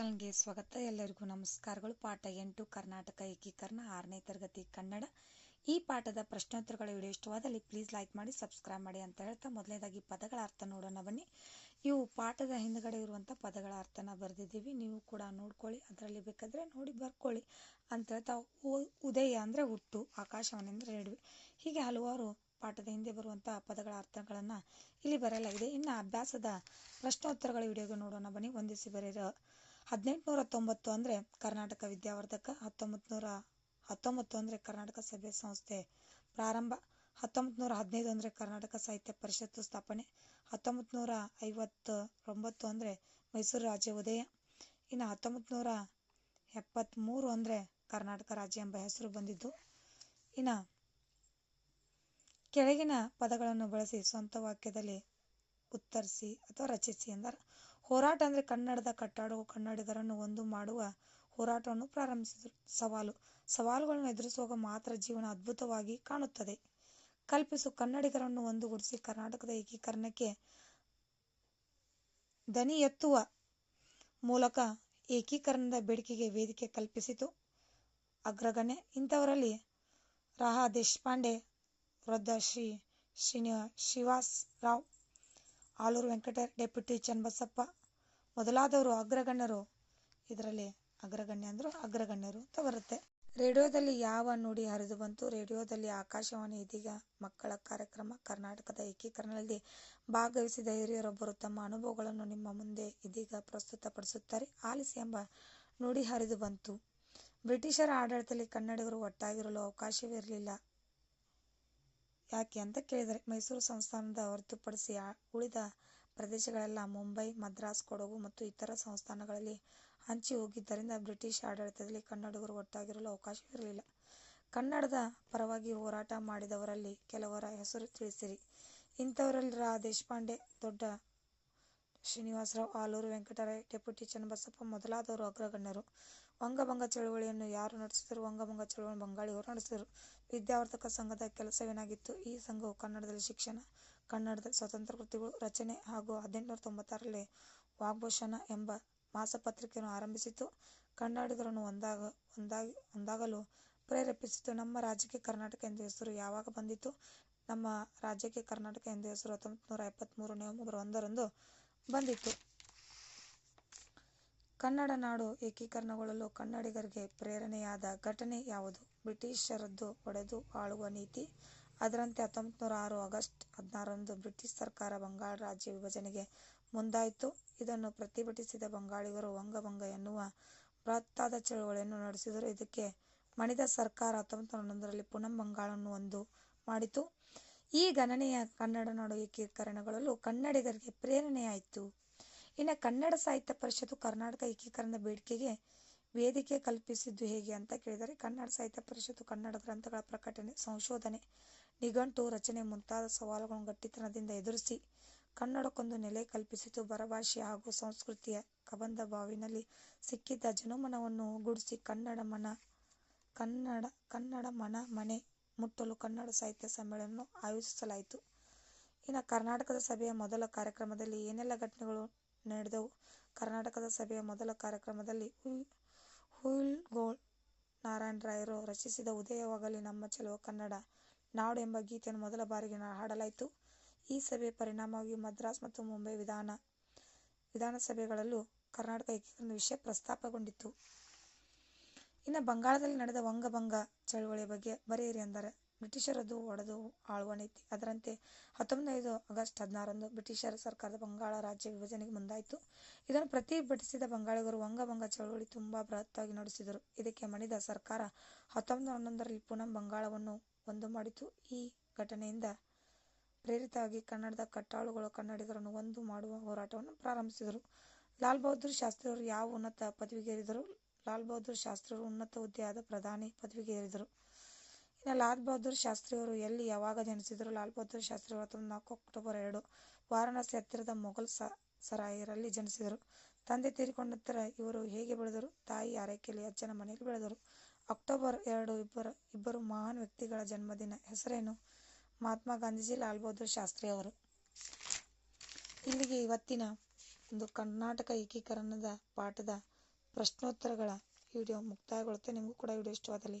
ಚಾನಲ್ಗೆ ಸ್ವಾಗತ. ಎಲ್ಲರಿಗೂ ನಮಸ್ಕಾರಗಳು. ಪಾಠ ಎಂಟು, ಕರ್ನಾಟಕ ಏಕೀಕರಣ, ಆರನೇ ತರಗತಿ ಕನ್ನಡ. ಈ ಪಾಠದ ಪ್ರಶ್ನೋತ್ತರಗಳ ವಿಡಿಯೋ ಇಷ್ಟವಾದಲ್ಲಿ ಪ್ಲೀಸ್ ಲೈಕ್ ಮಾಡಿ ಸಬ್ಸ್ಕ್ರೈಬ್ ಮಾಡಿ ಅಂತ ಹೇಳ್ತಾ ಮೊದಲನೇದಾಗಿ ಪದಗಳ ಅರ್ಥ ನೋಡೋಣ ಬನ್ನಿ. ಇವು ಪಾಠದ ಹಿಂದ್ಗಡೆ ಇರುವಂಥ ಪದಗಳ ಅರ್ಥನ ಬರೆದಿದ್ದೀವಿ. ನೀವು ಕೂಡ ನೋಡ್ಕೊಳ್ಳಿ. ಅದರಲ್ಲಿ ಬೇಕಾದರೆ ನೋಡಿ ಬರ್ಕೊಳ್ಳಿ ಅಂತ ಹೇಳ್ತಾ ಉದಯ ಅಂದರೆ ಹುಟ್ಟು ಆಕಾಶವಾಣಿ ಅಂದರೆ ರೇಡಿಯೋ ಹೀಗೆ ಹಲವಾರು ಪಾಠದ ಹಿಂದೆ ಬರುವಂಥ ಪದಗಳ ಅರ್ಥಗಳನ್ನು ಇಲ್ಲಿ ಬರೆಯಲಾಗಿದೆ. ಇನ್ನು ಅಭ್ಯಾಸದ ಪ್ರಶ್ನೋತ್ತರಗಳ ವಿಡಿಯೋಗೆ ನೋಡೋಣ ಬನ್ನಿ. ಒಂದಿಸಿ ಬರೆಯಿರ ಹದಿನೆಂಟುನೂರ ತೊಂಬತ್ತು ಅಂದರೆ ಕರ್ನಾಟಕ ವಿದ್ಯಾವರ್ಧಕ ಹತ್ತೊಂಬತ್ತು ನೂರ ಹತ್ತೊಂಬತ್ತು ಅಂದರೆ ಕರ್ನಾಟಕ ಸಭೆ ಸಂಸ್ಥೆ ಪ್ರಾರಂಭ ಹತ್ತೊಂಬತ್ತು ನೂರ ಹದಿನೈದು ಅಂದರೆ ಕರ್ನಾಟಕ ಸಾಹಿತ್ಯ ಪರಿಷತ್ತು ಸ್ಥಾಪನೆ ಹತ್ತೊಂಬತ್ತು ನೂರ ಐವತ್ತೊಂಬತ್ತು ಅಂದರೆ ಮೈಸೂರು ರಾಜ್ಯ ಉದಯ, ಇನ್ನು ಹತ್ತೊಂಬತ್ತು ನೂರ ಎಪ್ಪತ್ತ್ಮೂರು ಅಂದರೆ ಕರ್ನಾಟಕ ರಾಜ್ಯ ಎಂಬ ಹೆಸರು ಬಂದಿದ್ದು. ಇನ್ನು ಕೆಳಗಿನ ಪದಗಳನ್ನು ಬಳಸಿ ಸ್ವಂತ ವಾಕ್ಯದಲ್ಲಿ ಉತ್ತರಿಸಿ ಅಥವಾ ರಚಿಸಿ ಎಂದರೆ. ಹೋರಾಟ ಅಂದ್ರೆ ಕನ್ನಡದ ಕಟ್ಟಾಡುವ ಕನ್ನಡಿಗರನ್ನು ಒಂದು ಮಾಡುವ ಹೋರಾಟವನ್ನು ಪ್ರಾರಂಭಿಸಿದರು. ಸವಾಲು. ಸವಾಲುಗಳನ್ನು ಎದುರಿಸುವಾಗ ಮಾತ್ರ ಜೀವನ ಅದ್ಭುತವಾಗಿ ಕಾಣುತ್ತದೆ. ಕಲ್ಪಿಸು, ಕನ್ನಡಿಗರನ್ನು ಒಂದುಗೂಡಿಸಿ ಕರ್ನಾಟಕದ ಏಕೀಕರಣಕ್ಕೆ ದನಿ ಎತ್ತುವ ಮೂಲಕ ಏಕೀಕರಣದ ಬೇಡಿಕೆಗೆ ವೇದಿಕೆ ಕಲ್ಪಿಸಿತು. ಅಗ್ರಗಣ್ಯ. ಇಂಥವರಲ್ಲಿ ರಾಹ ದೇಶಪಾಂಡೆ ವೃದ್ಧ ಶ್ರೀ ಶ್ರೀನಿ ಶ್ರೀವಾಸ್ ರಾವ್. ಆಲೂರು ವೆಂಕಟೇಶ್ ಡೆಪ್ಯೂಟಿ ಚನ್ನಬಸಪ್ಪ ಮೊದಲಾದವರು ಅಗ್ರಗಣ್ಯರು. ಇದರಲ್ಲಿ ಅಗ್ರಗಣ್ಯ ಅಂದರು ಅಗ್ರಗಣ್ಯರು ಅಂತ ಬರುತ್ತೆ. ರೇಡಿಯೋದಲ್ಲಿ ಯಾವ ನುಡಿ ಹರಿದು ಬಂತು? ರೇಡಿಯೋದಲ್ಲಿ ಆಕಾಶವಾಣಿ ಇದೀಗ ಮಕ್ಕಳ ಕಾರ್ಯಕ್ರಮ, ಕರ್ನಾಟಕದ ಏಕೀಕರಣದಲ್ಲಿ ಭಾಗವಹಿಸಿದ ಹಿರಿಯರೊಬ್ಬರು ತಮ್ಮ ಅನುಭವಗಳನ್ನು ನಿಮ್ಮ ಮುಂದೆ ಇದೀಗ ಪ್ರಸ್ತುತಪಡಿಸುತ್ತಾರೆ. ಆಲಿಸಿ ಎಂಬ ನುಡಿ ಹರಿದು ಬಂತು. ಬ್ರಿಟಿಷರ ಆಡಳಿತದಲ್ಲಿ ಕನ್ನಡಿಗರು ಒಟ್ಟಾಗಿರಲು ಅವಕಾಶವಿರಲಿಲ್ಲ ಯಾಕೆ ಅಂತ ಕೇಳಿದರೆ, ಮೈಸೂರು ಸಂಸ್ಥಾನದ ಹೊರತುಪಡಿಸಿ ಉಳಿದ ಪ್ರದೇಶಗಳೆಲ್ಲ ಮುಂಬೈ, ಮದ್ರಾಸ್, ಕೊಡಗು ಮತ್ತು ಇತರ ಸಂಸ್ಥಾನಗಳಲ್ಲಿ ಹಂಚಿ ಹೋಗಿದ್ದರಿಂದ ಬ್ರಿಟಿಷ್ ಆಡಳಿತದಲ್ಲಿ ಕನ್ನಡಿಗರು ಒಟ್ಟಾಗಿರಲು ಅವಕಾಶವಿರಲಿಲ್ಲ ಕನ್ನಡದ ಪರವಾಗಿ ಹೋರಾಟ ಮಾಡಿದವರಲ್ಲಿ ಕೆಲವರ ಹೆಸರು ತಿಳಿಸಿರಿ. ಇಂಥವರಲ್ಲಿ ರಾ ದೇಶಪಾಂಡೆ, ದೊಡ್ಡ ಶ್ರೀನಿವಾಸರಾವ್, ಆಲೂರು ವೆಂಕಟರಾಯ್, ಡೆಪ್ಯೂಟಿ ಚನ್ನಬಸಪ್ಪ ಮೊದಲಾದವರು ಅಗ್ರಗಣ್ಯರು. ವಂಗಭಂಗ ಚಳುವಳಿಯನ್ನು ಯಾರು ನಡೆಸಿದರು ವಂಗಭಂಗ ಬಂಗಾಳಿ ಬಂಗಾಳಿಯವರು ನಡೆಸಿದರು. ವಿದ್ಯಾವರ್ಧಕ ಸಂಘದ ಕೆಲಸವೇನಾಗಿತ್ತು? ಈ ಸಂಘವು ಕನ್ನಡದಲ್ಲಿ ಶಿಕ್ಷಣ, ಕನ್ನಡದ ಸ್ವತಂತ್ರ ಕೃತಿಗಳು, ರಚನೆ ಹಾಗೂ ಹದಿನೆಂಟುನೂರ ತೊಂಬತ್ತಾರರಲ್ಲಿ ವಾಗ್ಭೂಷಣ ಎಂಬ ಮಾಸಪತ್ರಿಕೆಯನ್ನು ಆರಂಭಿಸಿತು ಕನ್ನಡಿಗರನ್ನು ಒಂದಾಗ, ಒಂದಾಗಿ, ಒಂದಾಗಲು ಪ್ರೇರೇಪಿಸಿತು. ನಮ್ಮ ರಾಜ್ಯಕ್ಕೆ ಕರ್ನಾಟಕ ಎಂದು ಹೆಸರು ಯಾವಾಗ ಬಂದಿತು ನಮ್ಮ ರಾಜ್ಯಕ್ಕೆ ಕರ್ನಾಟಕ ಎಂದು ಹೆಸರು ಹತ್ತೊಂಬತ್ತು ನೂರ ಎಪ್ಪತ್ತ್ಮೂರು ನವೆಂಬರ್ ಒಂದರಂದು ಬಂದಿತು ಕನ್ನಡ ನಾಡು ಏಕೀಕರಣಗೊಳ್ಳಲು ಕನ್ನಡಿಗರಿಗೆ ಪ್ರೇರಣೆಯಾದ ಘಟನೆ ಯಾವುದು? ಬ್ರಿಟಿಷರದ್ದು ಒಡೆದು ಆಳುವ ನೀತಿ? ಅದರಂತೆ ಹತ್ತೊಂಬತ್ತು ನೂರ ಆರು ಆಗಸ್ಟ್ ಹದಿನಾರರಂದು ಬ್ರಿಟಿಷ್ ಸರ್ಕಾರ ಬಂಗಾಳ ರಾಜ್ಯ ವಿಭಜನೆಗೆ ಮುಂದಾಯಿತು. ಇದನ್ನು ಪ್ರತಿಭಟಿಸಿದ ಬಂಗಾಳಿಗರು ವಂಗಭಂಗ ಎನ್ನುವ ಬೃಹತ್ತಾದ ಚಳವಳಿಯನ್ನು ನಡೆಸಿದರು. ಇದಕ್ಕೆ ಮಣಿದ ಸರ್ಕಾರ ಹತ್ತೊಂಬತ್ತು ನೂರ ಹನ್ನೊಂದರಲ್ಲಿ ಪುನಃ ಬಂಗಾಳವನ್ನು ಒಂದು ಮಾಡಿತು. ಈ ಗಣನೆಯ ಕನ್ನಡ ನಾಡು ಏಕೀಕರಣಗೊಳ್ಳಲು ಕನ್ನಡಿಗರಿಗೆ ಪ್ರೇರಣೆಯಾಯಿತು. ಇನ್ನು ಕನ್ನಡ ಸಾಹಿತ್ಯ ಪರಿಷತ್ತು ಕರ್ನಾಟಕ ಏಕೀಕರಣದ ಬೇಡಿಕೆಗೆ ವೇದಿಕೆ ಕಲ್ಪಿಸಿದ್ದು ಹೇಗೆ ಅಂತ ಕೇಳಿದರೆ, ಕನ್ನಡ ಸಾಹಿತ್ಯ ಪರಿಷತ್ತು ಕನ್ನಡ ಗ್ರಂಥಗಳ ಪ್ರಕಟಣೆ, ಸಂಶೋಧನೆ, ನಿಘಂಟು ರಚನೆ ಮುಂತಾದ ಸವಾಲುಗಳನ್ನು ಗಟ್ಟಿತನದಿಂದ ಎದುರಿಸಿ ಕನ್ನಡಕ್ಕೊಂದು ನೆಲೆ ಕಲ್ಪಿಸಿತು ಬರಭಾಷೆ ಹಾಗೂ ಸಂಸ್ಕೃತಿಯ ಕಬಂಧ ಬಾವಿನಲ್ಲಿ ಸಿಕ್ಕಿದ್ದ ಜನಮನವನ್ನು ಗುಡಿಸಿ ಕನ್ನಡ ಮನ, ಕನ್ನಡ ಕನ್ನಡ ಮನ ಮನೆ ಮುಟ್ಟಲು ಕನ್ನಡ ಸಾಹಿತ್ಯ ಸಮ್ಮೇಳನವನ್ನು ಆಯೋಜಿಸಲಾಯಿತು. ಇನ್ನು ಕರ್ನಾಟಕದ ಸಭೆಯ ಮೊದಲ ಕಾರ್ಯಕ್ರಮದಲ್ಲಿ ಏನೆಲ್ಲ ಘಟನೆಗಳು ನಡೆದವು. ಕರ್ನಾಟಕದ ಸಭೆಯ ಮೊದಲ ಕಾರ್ಯಕ್ರಮದಲ್ಲಿ ಹುಯ್ ಹುಯಿಲ್ಗೋಳ್ ನಾರಾಯಣ ರಾಯರು ರಚಿಸಿದ ಉದಯವಾಗಲಿ ನಮ್ಮ ಚೆಲುವ ಕನ್ನಡ, ನಾಡು ಎಂಬ ಗೀತೆಯನ್ನು ಮೊದಲ ಬಾರಿಗೆ ಹಾಡಲಾಯಿತು. ಈ ಸಭೆಯ ಪರಿಣಾಮವಾಗಿ ಮದ್ರಾಸ್ ಮತ್ತು ಮುಂಬೈ ವಿಧಾನ, ವಿಧಾನಸಭೆಗಳಲ್ಲೂ ಕರ್ನಾಟಕ ಏಕೀಕರಣದ ವಿಷಯ ಪ್ರಸ್ತಾಪಗೊಂಡಿತ್ತು. ಇನ್ನು ಬಂಗಾಳದಲ್ಲಿ ನಡೆದ ವಂಗಭಂಗ ಚಳವಳಿಯ ಬಗ್ಗೆ ಬರೆಯಿರಿ ಎಂದರೆ ಬ್ರಿಟಿಷರದ್ದು ಒಡೆದು ಆಳುವ ನೀತಿ ಅದರಂತೆ ಹತ್ತೊಂಬತ್ತೈದು ಆಗಸ್ಟ್ ಹದಿನಾರರಂದು ಬ್ರಿಟಿಷರ ಸರ್ಕಾರದ ಬಂಗಾಳ ರಾಜ್ಯ ವಿಭಜನೆಗೆ ಮುಂದಾಯಿತು. ಇದನ್ನು ಪ್ರತಿಭಟಿಸಿದ ಬಂಗಾಳಿಗರು ವಂಗಭಂಗ ಚಳವಳಿ ತುಂಬಾ ಬೃಹತ್ತಾಗಿ ನಡೆಸಿದರು. ಇದಕ್ಕೆ ಮಣಿದ ಸರ್ಕಾರ ಹತ್ತೊಂಬತ್ತು ಹನ್ನೊಂದರಲ್ಲಿ ಪುನಃ ಬಂಗಾಳವನ್ನು ಒಂದು ಮಾಡಿತು. ಈ ಘಟನೆಯಿಂದ ಪ್ರೇರಿತವಾಗಿ ಕನ್ನಡದ ಕಟ್ಟಾಳುಗಳು ಕನ್ನಡಿಗರನ್ನು ಒಂದು ಮಾಡುವ ಹೋರಾಟವನ್ನು ಪ್ರಾರಂಭಿಸಿದರು. ಲಾಲ್ ಬಹದ್ದೂರ್ ಶಾಸ್ತ್ರಿಯವರು ಯಾವ ಉನ್ನತ ಪದವಿಗೇರಿದರು? ಲಾಲ್ ಬಹದ್ದೂರ್ ಶಾಸ್ತ್ರಿಯವರು ಉನ್ನತ ಹುದ್ದೆಯಾದ ಪ್ರಧಾನಿ ಪದವಿಗೆ ಏರಿದರು ಇನ್ನು ಲಾಲ್ ಬಹದ್ದೂರ್ ಶಾಸ್ತ್ರಿಯವರು ಎಲ್ಲಿ ಯಾವಾಗ ಜನಿಸಿದರು? ಲಾಲ್ ಬಹದ್ದೂರ್ ಶಾಸ್ತ್ರಿ ಹತ್ತೊಂಬತ್ತು ನಾಲ್ಕು ಅಕ್ಟೋಬರ್ ಎರಡು. ವಾರಣಾಸಿ ಹತ್ತಿರದ ಮೊಘಲ್ ಸರಾಯರಲ್ಲಿ ಜನಿಸಿದರು. ತಂದೆ ತೀರಿಕೊಂಡ ನಂತರ ಇವರು ಹೇಗೆ ಬೆಳೆದರು? ತಾಯಿ ಆರೈಕೆಯಲ್ಲಿ ಅಜ್ಜನ ಮನೆಯಲ್ಲಿ ಬೆಳೆದರು. ಅಕ್ಟೋಬರ್ ಎರಡು ಇಬ್ಬರ, ಇಬ್ಬರು ಮಹಾನ್ ವ್ಯಕ್ತಿಗಳ ಜನ್ಮದಿನ ಹೆಸರೇನು? ಮಹಾತ್ಮ ಗಾಂಧೀಜಿ, ಲಾಲ್ ಬಹದ್ದೂರ್ ಶಾಸ್ತ್ರಿ ಅವರು. ಇಲ್ಲಿಗೆ ಇವತ್ತಿನ ಒಂದು ಕರ್ನಾಟಕ ಏಕೀಕರಣದ ಪಾಠದ ಪ್ರಶ್ನೋತ್ತರಗಳ ವಿಡಿಯೋ ಮುಕ್ತಾಯಗೊಳ್ಳುತ್ತೆ. ನಿಮಗೂ ಕೂಡ ವಿಡಿಯೋ ಇಷ್ಟವಾದಲ್ಲಿ